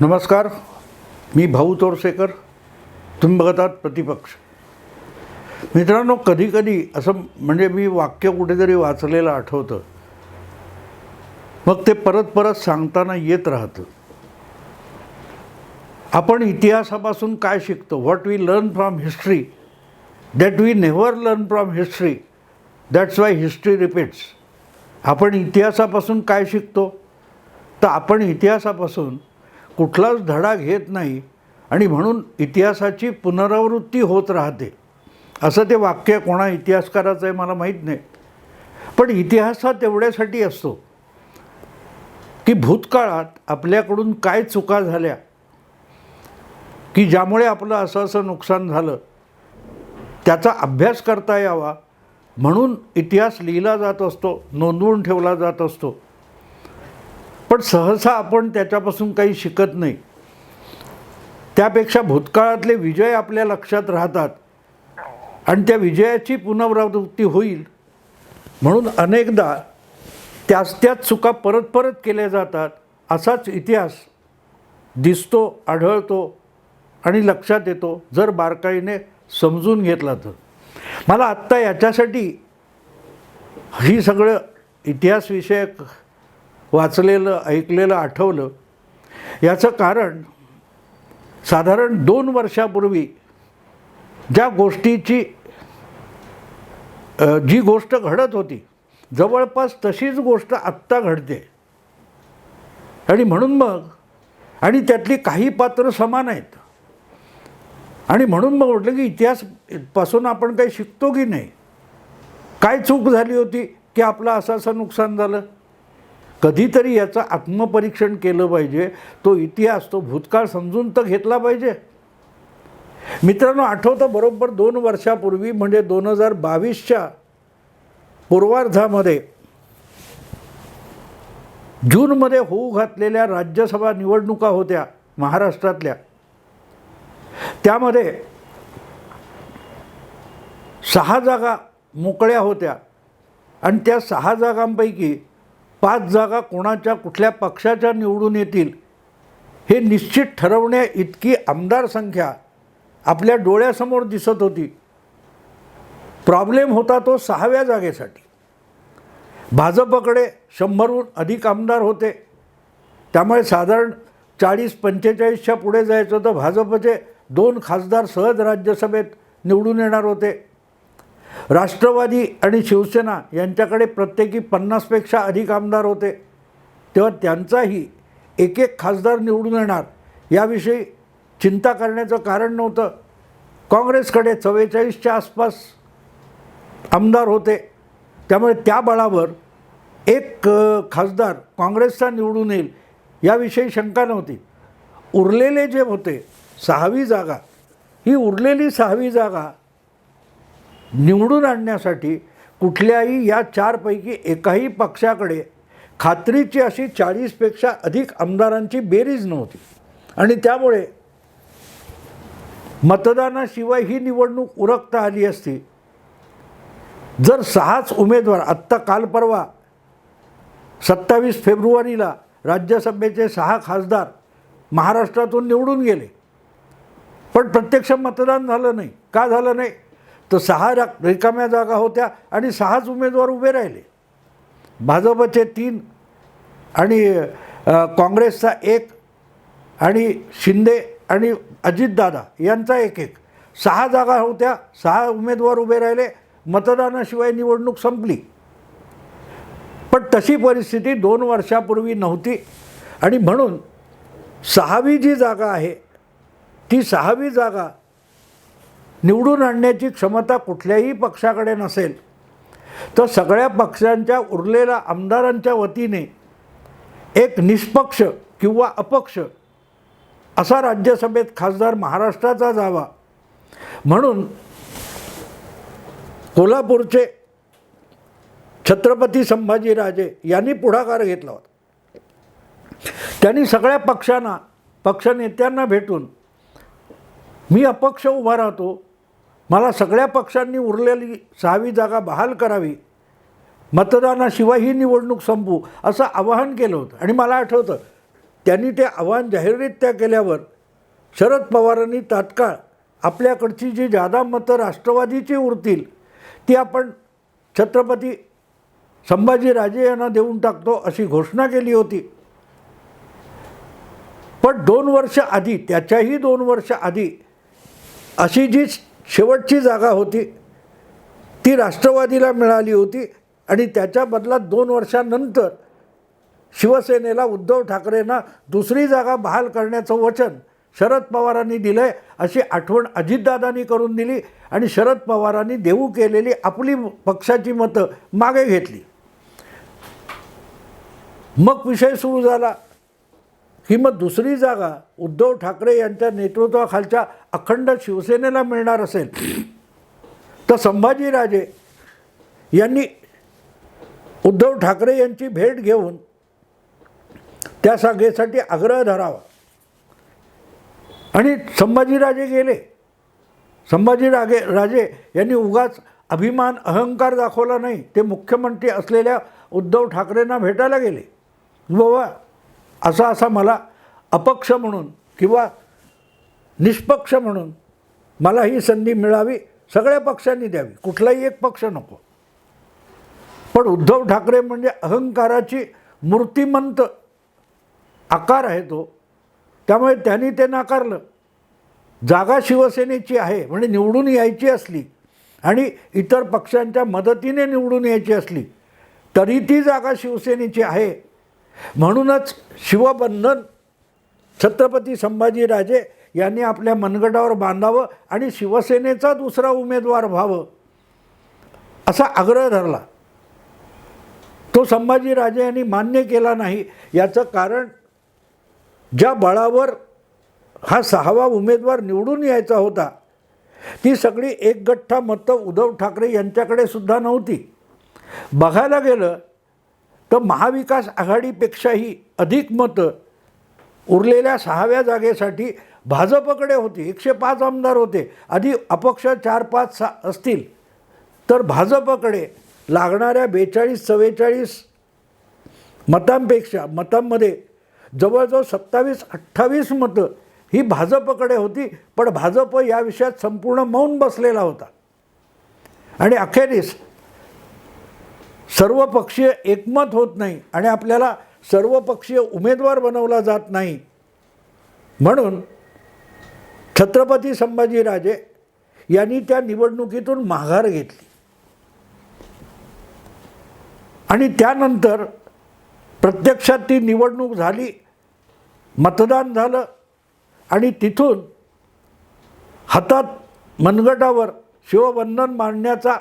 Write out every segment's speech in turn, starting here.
नमस्कार मी भाऊ तोरसेकर तुम्ही बघत आहात प्रतिपक्ष. मित्रांनो कधीकधी असं म्हणजे मी वाक्य कुठेतरी वाचलेलं आठवतं. मग ते परत परत सांगताना येत राहतं. आपण इतिहासापासून काय शिकतो? What we learn from history that we never learn from history that's why history repeats आपण इतिहासापासून काय शिकतो? तर आपण इतिहासापासून कुठलाच धडा घेत नाही आणि म्हणून इतिहासाची पुनरावृत्ती होत राहते. असं ते वाक्य कोणा इतिहासकाराचं आहे मला माहीत नाही. पण इतिहास हा तेवढ्यासाठी असतो की भूतकाळात आपल्याकडून काय चुका झाल्या की ज्यामुळे आपलं असं असं नुकसान झालं त्याचा अभ्यास करता यावा म्हणून इतिहास लिहिला जात असतो नोंदवून ठेवला जात असतो. पण सहसा आपण त्याच्यापासून काही शिकत नाही. त्यापेक्षा भूतकाळातले विजय आपल्या लक्षात राहतात. आणि त्या विजयाची पुनरावृत्ती होईल. म्हणून अनेकदा त्याच त्याच चुका परत परत केल्या जातात. असाच इतिहास दिसतो आढळतो आणि लक्षात येतो जर बारकाईने समजून घेतला तर. मला आत्ता याच्यासाठी ही सगळं इतिहासविषयक वाचलेलं ऐकलेलं आठवलं. याचं कारण साधारण दोन वर्षापूर्वी ज्या गोष्टीची जी गोष्ट घडत होती जवळपास तशीच गोष्ट आत्ता घडते. आणि म्हणून मग आणि त्यातली काही पात्र समान आहेत. आणि म्हणून मग म्हटलं की इतिहासपासून आपण काही शिकतो की नाही? काय चूक झाली होती की आपलं असं असं नुकसान झालं? कधीतरी याचं आत्मपरीक्षण केलं पाहिजे. तो इतिहास तो भूतकाळ समजून तर घेतला पाहिजे. मित्रांनो आठवतं बरोबर दोन वर्षापूर्वी म्हणजे दोन हजार बावीसच्या पूर्वार्धामध्ये जूनमध्ये होऊ घातलेल्या राज्यसभा निवडणुका होत्या महाराष्ट्रातल्या. त्यामध्ये सहा जागा मोकळ्या होत्या. आणि त्या सहा जागांपैकी पाच जागा कोणाच्या कुठल्या पक्षाच्या निवडून येतील हे निश्चित ठरवण्या इतकी आमदार संख्या आपल्या डोळ्यासमोर दिसत होती. प्रॉब्लेम होता तो सहाव्या जागेसाठी. भाजपकडे शंभरहून अधिक आमदार होते. त्यामुळे साधारण चाळीस पंचेचाळीसच्या पुढे जायचं तर भाजपचे दोन खासदार सहज राज्यसभेत निवडून येणार होते. राष्ट्रवादी आणि शिवसेना यांच्याकडे प्रत्येकी पन्नासपेक्षा अधिक आमदार होते. तेव्हा त्यांचाही एक एक खासदार निवडून येणार याविषयी चिंता करण्याचं कारण नव्हतं. काँग्रेसकडे चव्वेचाळीसच्या आसपास आमदार होते. त्यामुळे त्या बळावर एक खासदार काँग्रेसचा निवडून येईल याविषयी शंका नव्हती. उरलेले जे होते सहावी जागा ही उरलेली सहावी जागा निवडून आणण्यासाठी कुठल्याही या चारपैकी एकाही पक्षाकडे खात्रीची अशी चाळीसपेक्षा अधिक आमदारांची बेरीज नव्हती. आणि त्यामुळे मतदानाशिवाय ही निवडणूक उरकता आली असती. जर सहाच उमेदवार आत्ता काल परवा सत्तावीस फेब्रुवारीला राज्यसभेचे सहा खासदार महाराष्ट्रातून निवडून गेले. पण प्रत्यक्ष मतदान झालं नाही. का झालं नाही? तर सहा रा रिकाम्या जागा होत्या आणि सहाच उमेदवार उभे राहिले. भाजपचे तीन आणि काँग्रेसचा एक आणि शिंदे आणि अजितदादा यांचा एक एक. सहा जागा होत्या सहा उमेदवार उभे राहिले मतदानाशिवाय निवडणूक संपली. पण तशी परिस्थिती दोन वर्षापूर्वी नव्हती आणि म्हणून सहावी जी जागा आहे ती सहावी जागा निवडून आणण्याची क्षमता कुठल्याही पक्षाकडे नसेल. तर सगळ्या पक्षांच्या उरलेल्या आमदारांच्या वतीने एक निष्पक्ष किंवा अपक्ष असा राज्यसभेत खासदार महाराष्ट्राचा जावा. म्हणून कोल्हापूरचे छत्रपती संभाजीराजे यांनी पुढाकार घेतला होता. त्यांनी सगळ्या पक्षांना पक्षनेत्यांना भेटून मी अपक्ष उभा राहतो मला सगळ्या पक्षांनी उरलेली सहावी जागा बहाल करावी. मतदानाशिवाय ही निवडणूक संपू असं आवाहन केलं होतं. आणि मला आठवतं त्यांनी ते आव्हान जाहीररित्या केल्यावर शरद पवारांनी तात्काळ आपल्याकडची जी जादा मतं राष्ट्रवादीची उरतील ती आपण छत्रपती संभाजीराजे यांना देऊन टाकतो अशी घोषणा केली होती. पण दोन वर्ष आधी त्याच्याही दोन वर्ष आधी अशी जी शेवटची जागा होती. ती राष्ट्रवादीला मिळाली होती आणि त्याच्या बदलात दोन वर्षानंतर शिवसेनेला उद्धव ठाकरेंना दुसरी जागा बहाल करण्याचं वचन शरद पवारांनी दिलं आहे अशी आठवण अजितदादांनी करून दिली आणि शरद पवारांनी देऊ केलेली आपली पक्षाची मतं मागे घेतली. मग विषय सुरू झाला. की मग दुसरी जागा उद्धव ठाकरे यांच्या नेतृत्वाखालच्या अखंड शिवसेनेला मिळणार असेल. तर संभाजीराजे यांनी उद्धव ठाकरे यांची भेट घेऊन त्या जागेसाठी आग्रह धरावा. आणि संभाजीराजे गेले. संभाजीराजे राजे यांनी उगाच अभिमान अहंकार दाखवला नाही. ते मुख्यमंत्री असलेल्या उद्धव ठाकरेंना भेटायला गेले. बाबा असा असा मला अपक्ष म्हणून किंवा निष्पक्ष म्हणून मला ही संधी मिळावी सगळ्या पक्षांनी द्यावी. कुठलाही एक पक्ष नको. पण उद्धव ठाकरे म्हणजे अहंकाराची मूर्तिमंत आकार आहे तो. त्यामुळे त्यांनी ते नाकारलं. जागा शिवसेनेची आहे म्हणजे निवडून यायची असली आणि इतर पक्षांच्या मदतीने निवडून यायची असली तरी ती जागा शिवसेनेची आहे. म्हणूनच शिवबंधन छत्रपती संभाजीराजे यांनी आपल्या मनगटावर बांधावं आणि शिवसेनेचा दुसरा उमेदवार व्हावं असा आग्रह धरला. तो संभाजीराजे यांनी मान्य केला नाही. याचं कारण ज्या बळावर हा सहावा उमेदवार निवडून यायचा होता ती सगळी एकगठ्ठा मतं उद्धव ठाकरे यांच्याकडे सुद्धा नव्हती. बघायला गेलं तर महाविकास आघाडीपेक्षाही अधिक मतं उरलेल्या सहाव्या जागेसाठी भाजपकडे होती. एकशे पाच आमदार होते. आधी अपक्ष चार पाच सा असतील. तर भाजपकडे लागणाऱ्या बेचाळीस चव्वेचाळीस मतांपेक्षा मतांमध्ये जवळजवळ सत्तावीस अठ्ठावीस मतं ही भाजपकडे होती. पण भाजप या विषयात संपूर्ण मौन बसलेला होता. आणि अखेरीस सर्वपक्षीय एकमत होत नाही आणि आपल्याला सर्वपक्षीय उमेदवार बनवला जात नाही. म्हणून छत्रपती संभाजीराजे यांनी त्या निवडणुकीतून माघार घेतली. आणि त्यानंतर प्रत्यक्षात ती निवडणूक झाली मतदान झालं आणि तिथून हातात मनगटावर शिवबंधन मांडण्याचा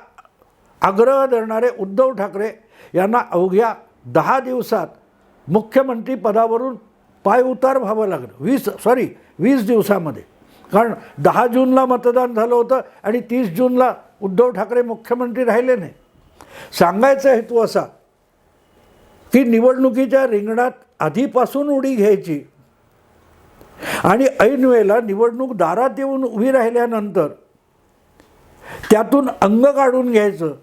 आग्रह धरणारे उद्धव ठाकरे यांना अवघ्या दहा दिवसात मुख्यमंत्री पदावरून पायउतार व्हावं लागलं. वीस सॉरी वीस दिवसामध्ये. कारण दहा जूनला मतदान झालं होतं आणि तीस जूनला उद्धव ठाकरे मुख्यमंत्री राहिले नाही. सांगायचा हेतू असा की निवडणुकीच्या रिंगणात आधीपासून उडी घ्यायची आणि ऐनवेळेला निवडणूक दारात येऊन उभी राहिल्यानंतर त्यातून अंग काढून घ्यायचं.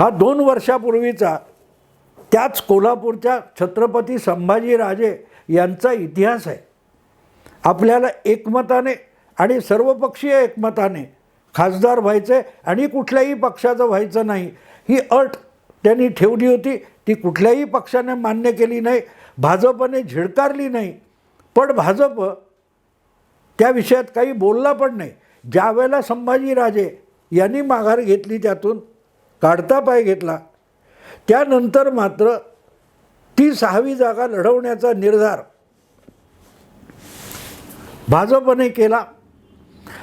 हा दोन वर्षापूर्वीचा त्याच कोल्हापूरच्या छत्रपती संभाजीराजे यांचा इतिहास आहे. आपल्याला एकमताने आणि सर्वपक्षीय एकमताने खासदार व्हायचे आणि कुठल्याही पक्षाचं व्हायचं नाही. ही अट त्यांनी ठेवली होती. ती कुठल्याही पक्षाने मान्य केली नाही. भाजपने झिडकारली नाही. पण भाजप त्या विषयात काही बोलला पण नाही. ज्यावेळेला संभाजीराजे यांनी माघार घेतली त्यातून काढता पाय घेतला. त्यानंतर मात्र ती सहावी जागा लढवण्याचा निर्धार भाजपने केला.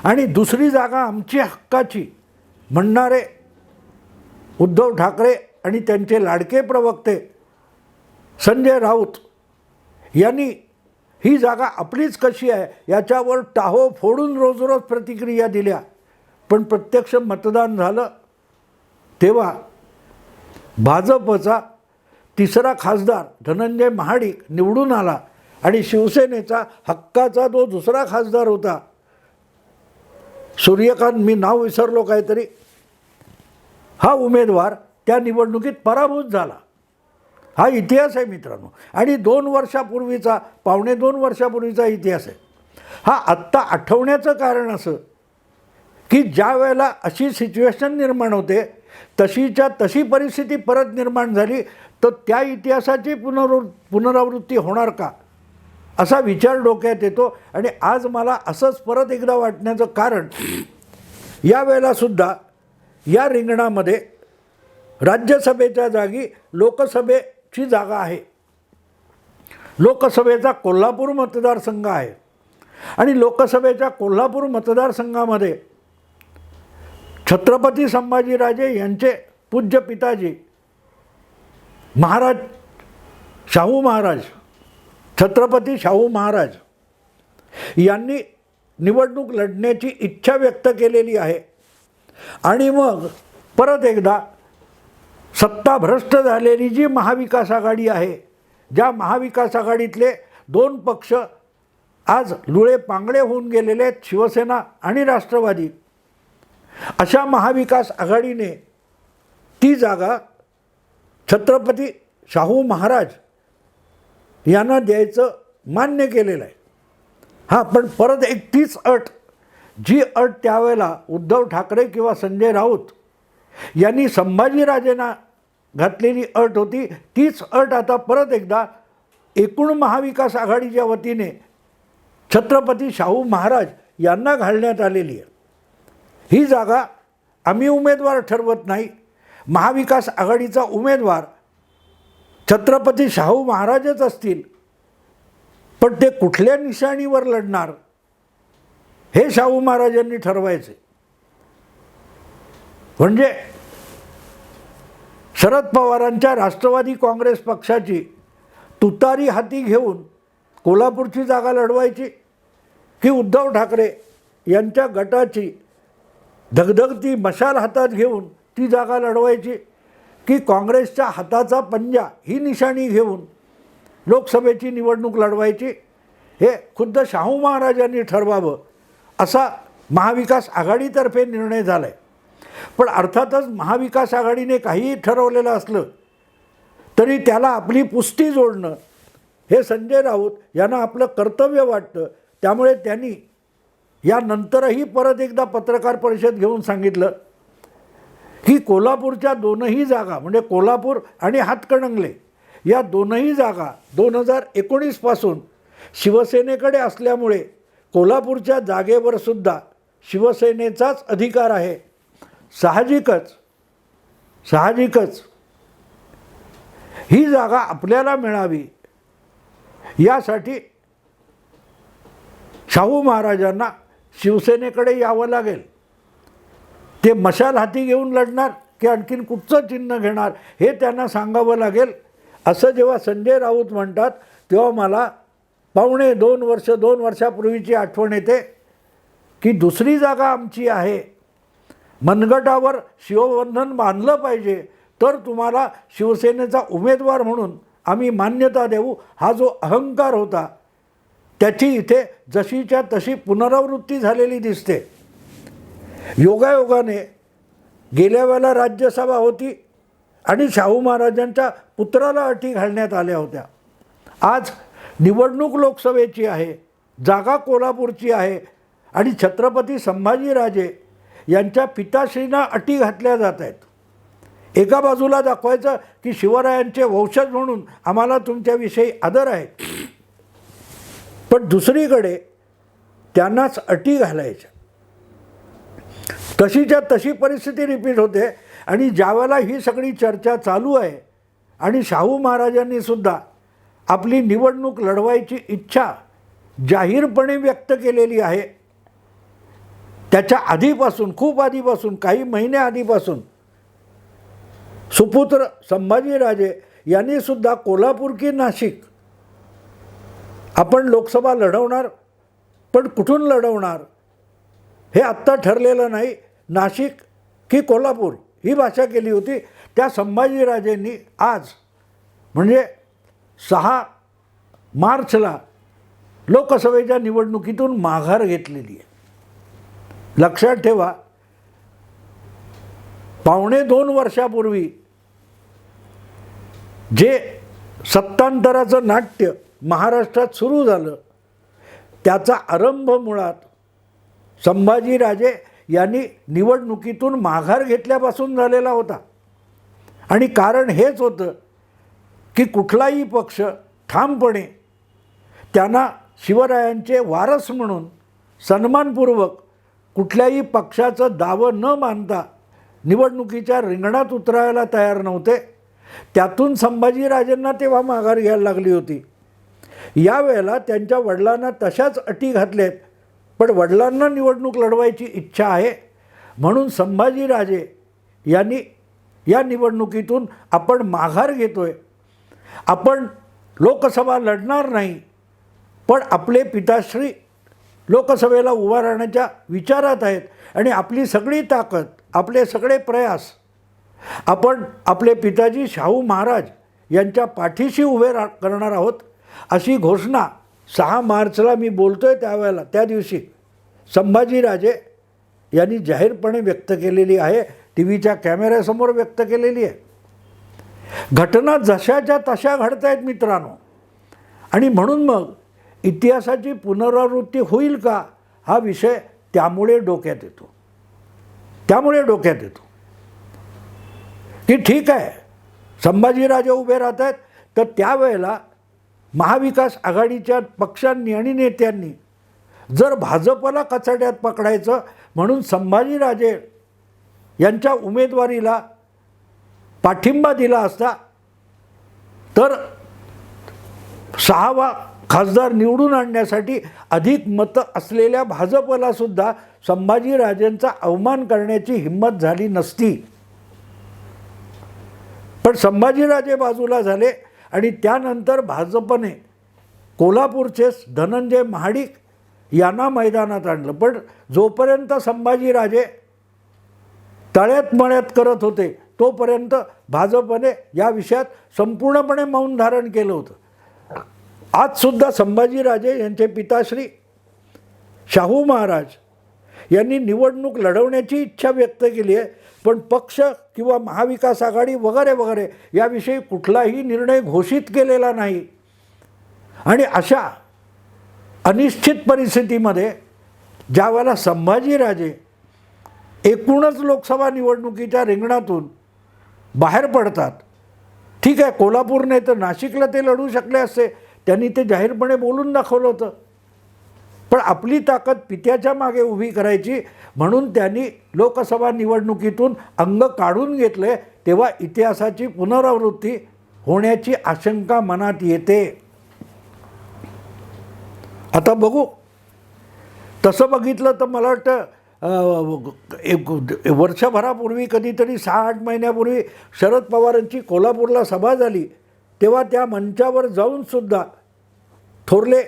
आणि दुसरी जागा आमची हक्काची म्हणणारे उद्धव ठाकरे आणि त्यांचे लाडके प्रवक्ते संजय राऊत यांनी ही जागा आपलीच कशी आहे याच्यावर टाहो फोडून रोज रोज प्रतिक्रिया दिल्या. पण प्रत्यक्ष मतदान झालं. तेव्हा भाजपचा तिसरा खासदार धनंजय महाडिक निवडून आला आणि शिवसेनेचा हक्काचा जो दुसरा खासदार होता. सूर्यकांत मी नाव विसरलो काहीतरी. हा उमेदवार त्या निवडणुकीत पराभूत झाला. हा इतिहास आहे मित्रांनो. आणि दोन वर्षापूर्वीचा पावणे दोन वर्षापूर्वीचा इतिहास आहे. हा आत्ता आठवण्याचं कारण असं की ज्या वेळेला अशी सिच्युएशन निर्माण होते तशीच्या तशी परिस्थिती परत निर्माण झाली तर त्या इतिहासाची पुनरु पुनरावृत्ती होणार का? असा विचार डोक्यात येतो आणि आज मला असंच परत एकदा वाटण्याचं कारण या वेळेलासुद्धा या रिंगणामध्ये राज्यसभेच्या जागी लोकसभेची जागा आहे. लोकसभेचा कोल्हापूर मतदारसंघ आहे. आणि लोकसभेच्या कोल्हापूर मतदारसंघामध्ये छत्रपती संभाजीराजे यांचे पूज्य पिताजी महाराज शाहू महाराज छत्रपती शाहू महाराज यांनी निवडणूक लढण्याची इच्छा व्यक्त केलेली आहे. आणि मग परत एकदा सत्ताभ्रष्ट झालेली जी महाविकास आघाडी आहे ज्या महाविकास आघाडीतले दोन पक्ष आज लुळे पांगळे होऊन गेलेले आहेत शिवसेना आणि राष्ट्रवादी. अशा महाविकास आघाडीने ती जागा छत्रपती शाहू महाराज यांना द्यायचं मान्य केलेलं आहे. हां पण परत एक तीच अट जी अट त्यावेळेला उद्धव ठाकरे किंवा संजय राऊत यांनी संभाजीराजेंना घातलेली अट होती तीच अट आता परत एकदा एकूण महाविकास आघाडीच्या वतीने छत्रपती शाहू महाराज यांना घालण्यात आलेली आहे. ही जागा आम्ही उमेदवार ठरवत नाही. महाविकास आघाडीचा उमेदवार छत्रपती शाहू महाराजच असतील पण ते कुठल्या निशाणीवर लढणार हे शाहू महाराजांनी ठरवायचे. म्हणजे शरद पवारांच्या राष्ट्रवादी काँग्रेस पक्षाची तुतारी हाती घेऊन कोल्हापूरची जागा लढवायची की उद्धव ठाकरे यांच्या गटाची धगधगती मशाल हातात घेऊन ती जागा लढवायची की काँग्रेसच्या हाताचा पंजा ही निशाणी घेऊन लोकसभेची निवडणूक लढवायची हे खुद्द शाहू महाराजांनी ठरवावं असा महाविकास आघाडीतर्फे निर्णय झाला आहे पण अर्थातच महाविकास आघाडीने काहीही ठरवलेलं असलं तरी त्याला आपली पुष्टी जोडणं हे संजय राऊत यांना आपलं कर्तव्य वाटतं. त्यामुळे त्यांनी यानंतरही परत एकदा पत्रकार परिषद घेऊन सांगितलं की कोल्हापूरच्या दोनही जागा म्हणजे कोल्हापूर आणि हातकणंगले या दोनही जागा दोन हजार एकोणीसपासून शिवसेनेकडे असल्यामुळे कोल्हापूरच्या जागेवर सुद्धा शिवसेनेचाच अधिकार आहे. साहजिकच साहजिकच ही जागा आपल्याला मिळावी. यासाठी शाहू महाराजांना शिवसेनेकडे यावं लागेल. ते मशाल हाती घेऊन लढणार की आणखीन कुठचं चिन्ह घेणार हे त्यांना सांगावं लागेल. असं जेव्हा संजय राऊत म्हणतात तेव्हा मला पावणे दोन वर्ष दोन वर्षापूर्वीची आठवण येते की दुसरी जागा आमची आहे. मनगटावर शिवबंधन बांधलं पाहिजे तर तुम्हाला शिवसेनेचा उमेदवार म्हणून आम्ही मान्यता देऊ. हा जो अहंकार होता त्याची इथे जशीच्या तशी पुनरावृत्ती झालेली दिसते. योगायोगाने गेल्या वेळेला राज्यसभा होती आणि शाहू महाराजांच्या पुत्राला अटी घालण्यात आल्या होत्या. आज निवडणूक लोकसभेची आहे जागा कोल्हापूरची आहे आणि छत्रपती संभाजीराजे यांच्या पिताश्रींना अटी घातल्या जात आहेत. एका बाजूला दाखवायचं की शिवरायांचे वंशज म्हणून आम्हाला तुमच्याविषयी आदर आहे. पण दुसरीकडे त्यांनाच अटी घालायच्या. तशीच्या तशी परिस्थिती रिपीट होते आणि ज्यावेळेला ही सगळी चर्चा चालू आहे आणि शाहू महाराजांनी सुद्धा आपली निवडणूक लढवायची इच्छा जाहीरपणे व्यक्त केलेली आहे त्याच्या आधीपासून खूप आधीपासून काही महिने आधीपासून सुपुत्र संभाजीराजे यांनी सुद्धा कोल्हापूर की नाशिक आपण लोकसभा लढवणार पण कुठून लढवणार? हे आत्ता ठरलेलं नाही. नाशिक की कोल्हापूर ही भाषा केली होती. त्या संभाजीराजेंनी आज म्हणजे सहा मार्चला लोकसभेच्या निवडणुकीतून माघार घेतलेली आहे. लक्षात ठेवा पावणे दोन वर्षापूर्वी जे सत्तांतराचं नाट्य महाराष्ट्रात सुरू झालं. त्याचा आरंभ मुळात संभाजीराजे यांनी निवडणुकीतून माघार घेतल्यापासून झालेला होता. आणि कारण हेच होतं की कुठलाही पक्ष ठामपणे त्यांना शिवरायांचे वारस म्हणून सन्मानपूर्वक कुठल्याही पक्षाचं दावं न मानता निवडणुकीच्या रिंगणात उतरायला तयार नव्हते. त्यातून संभाजीराजेंना तेव्हा माघार घ्यायला लागली होती. यावेळेला त्यांच्या वडिलांना तशाच अटी घातल्यात पण वडिलांना निवडणूक लढवायची इच्छा आहे. म्हणून संभाजीराजे यांनी या निवडणुकीतून आपण माघार घेतो आहे आपण लोकसभा लढणार नाही पण आपले पिताश्री लोकसभेला उभा राहण्याच्या विचारात आहेत आणि आपली सगळी ताकद आपले सगळे प्रयास आपण आपले पिताजी शाहू महाराज यांच्या पाठीशी उभे रा करणार आहोत. अशी घोषणा सहा मार्चला मी बोलतोय त्यावेळेला त्या दिवशी. संभाजीराजे यांनी जाहीरपणे व्यक्त केलेली आहे टी व्हीच्या कॅमेऱ्यासमोर व्यक्त केलेली आहे. घटना जशाच्या तशा घडत आहेत मित्रांनो. आणि म्हणून मग इतिहासाची पुनरावृत्ती होईल का हा विषय त्यामुळे डोक्यात येतो. त्यामुळे डोक्यात येतो. की ठीक आहे संभाजीराजे उभे राहत आहेत तर त्यावेळेला महाविकास आघाडीच्या पक्षांनी आणि नेत्यांनी जर भाजपला कचाट्यात पकडायचं म्हणून संभाजीराजे यांच्या उमेदवारीला पाठिंबा दिला असता तर सहावा खासदार निवडून आणण्यासाठी अधिक मतं असलेल्या भाजपलासुद्धा संभाजीराजेंचा अवमान करण्याची हिंमत झाली नसती. पण संभाजीराजे बाजूला झाले आणि त्यानंतर भाजपने कोल्हापूरचेच धनंजय महाडिक यांना मैदानात आणलं. पण जोपर्यंत संभाजीराजे तळ्यात मळ्यात करत होते तोपर्यंत भाजपने या विषयात संपूर्णपणे मौन धारण केलं होतं. आजसुद्धा संभाजीराजे यांचे पिताश्री शाहू महाराज यांनी निवडणूक लढवण्याची इच्छा व्यक्त केली आहे. पण पक्ष किंवा महाविकास आघाडी वगैरे वगैरे याविषयी कुठलाही निर्णय घोषित केलेला नाही. आणि अशा अनिश्चित परिस्थितीमध्ये ज्यावेळेला संभाजीराजे एकूणच लोकसभा निवडणुकीच्या रिंगणातून बाहेर पडतात ठीक आहे कोल्हापूर नाही तर नाशिकला ते लढू शकले असते त्यांनी ते जाहीरपणे बोलून दाखवलं होतं. पण आपली ताकद पित्याच्या मागे उभी करायची. म्हणून त्यांनी लोकसभा निवडणुकीतून अंग काढून घेतले तेव्हा इतिहासाची पुनरावृत्ती होण्याची आशंका मनात येते. आता बघू. तसं बघितलं तर मला वाटतं एक वर्षभरापूर्वी कधीतरी सहा आठ महिन्यापूर्वी शरद पवारांची कोल्हापूरला सभा झाली. तेव्हा त्या मंचावर जाऊनसुद्धा थोरले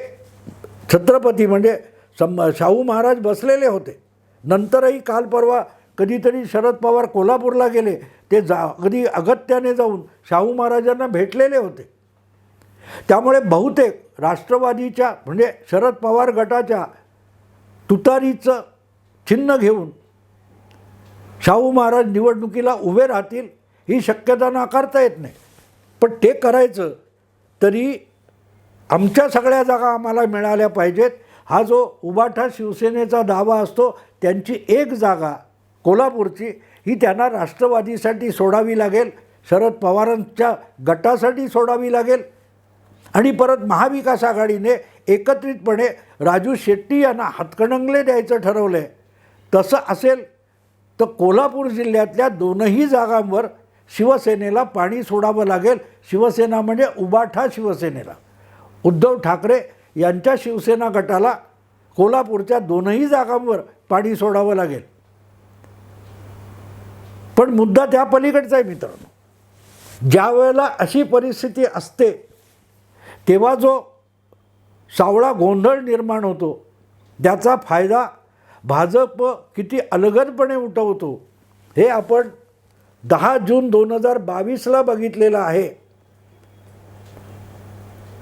छत्रपती म्हणजे सम शाहू महाराज बसलेले होते. नंतरही काल परवा कधीतरी शरद पवार कोल्हापूरला गेले. ते जा अगदी अगत्याने जाऊन शाहू महाराजांना भेटलेले होते. त्यामुळे बहुतेक राष्ट्रवादीच्या म्हणजे शरद पवार गटाच्या तुतारीचं चिन्ह घेऊन शाहू महाराज निवडणुकीला उभे राहतील ही शक्यता नाकारता येत नाही. पण ते करायचं तरी आमच्या सगळ्या जागा आम्हाला मिळाल्या पाहिजेत. हा जो उबाठा शिवसेनेचा दावा असतो त्यांची एक जागा कोल्हापूरची ही त्यांना राष्ट्रवादीसाठी सोडावी लागेल शरद पवारांच्या गटासाठी सोडावी लागेल. आणि परत महाविकास आघाडीने एकत्रितपणे राजू शेट्टी यांना हातकणंगले द्यायचं ठरवलं आहे तसं असेल तर कोल्हापूर जिल्ह्यातल्या दोनही जागांवर शिवसेनेला पाणी सोडावं लागेल. शिवसेना म्हणजे उबाठा शिवसेनेला. उद्धव ठाकरे यांच्या शिवसेना गटाला कोल्हापूरच्या दोनही जागांवर पाणी सोडावं लागेल. पण मुद्दा त्या पलीकडचा आहे मित्रांनो. ज्या वेळेला अशी परिस्थिती असते तेव्हा जो सावळा गोंधळ निर्माण होतो त्याचा फायदा भाजप किती अलगदपणे उठवतो हे आपण दहा जून दोन हजार बावीसला बघितलेलं आहे.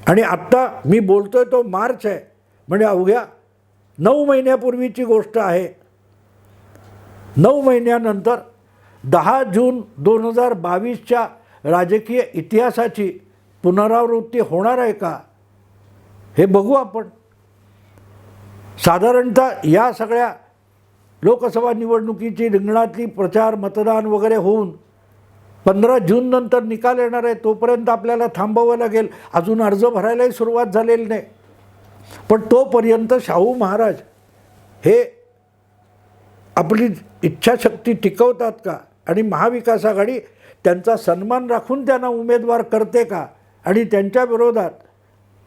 आणि आत्ता मी बोलतोय तो मार्च आहे. म्हणजे अवघ्या नऊ महिन्यापूर्वीची गोष्ट आहे. नऊ महिन्यानंतर दहा जून दोन हजार बावीसच्या राजकीय इतिहासाची पुनरावृत्ती होणार आहे का? हे बघू आपण. साधारणतः या सगळ्या लोकसभा निवडणुकीची रिंगणातली प्रचार मतदान वगैरे होऊन पंधरा जून नंतर निकाल येणार आहे तोपर्यंत आपल्याला थांबावं लागेल. अजून अर्ज भरायलाही सुरुवात झालेली नाही. पण तोपर्यंत शाहू महाराज हे आपली इच्छाशक्ती टिकवतात का? आणि महाविकास आघाडी त्यांचा सन्मान राखून त्यांना उमेदवार करते का? आणि त्यांच्या विरोधात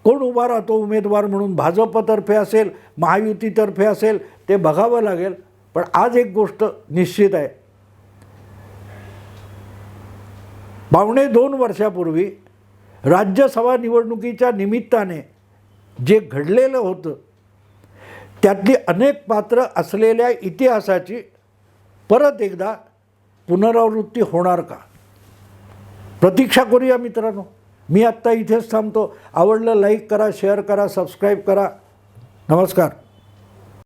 कोण उभा राहतो उमेदवार म्हणून? भाजपतर्फे असेल महायुतीतर्फे असेल ते बघावं लागेल. पण आज एक गोष्ट निश्चित आहे. पावणे दोन वर्षापूर्वी राज्यसभा निवडणुकीच्या निमित्ताने जे घडलेलं होतं त्यातली अनेक पात्र असलेल्या इतिहासाची परत एकदा पुनरावृत्ती होणार का? प्रतीक्षा करूया मित्रांनो. मी आत्ता इथेच थांबतो. आवडलं लाईक करा शेअर करा सबस्क्राईब करा. नमस्कार.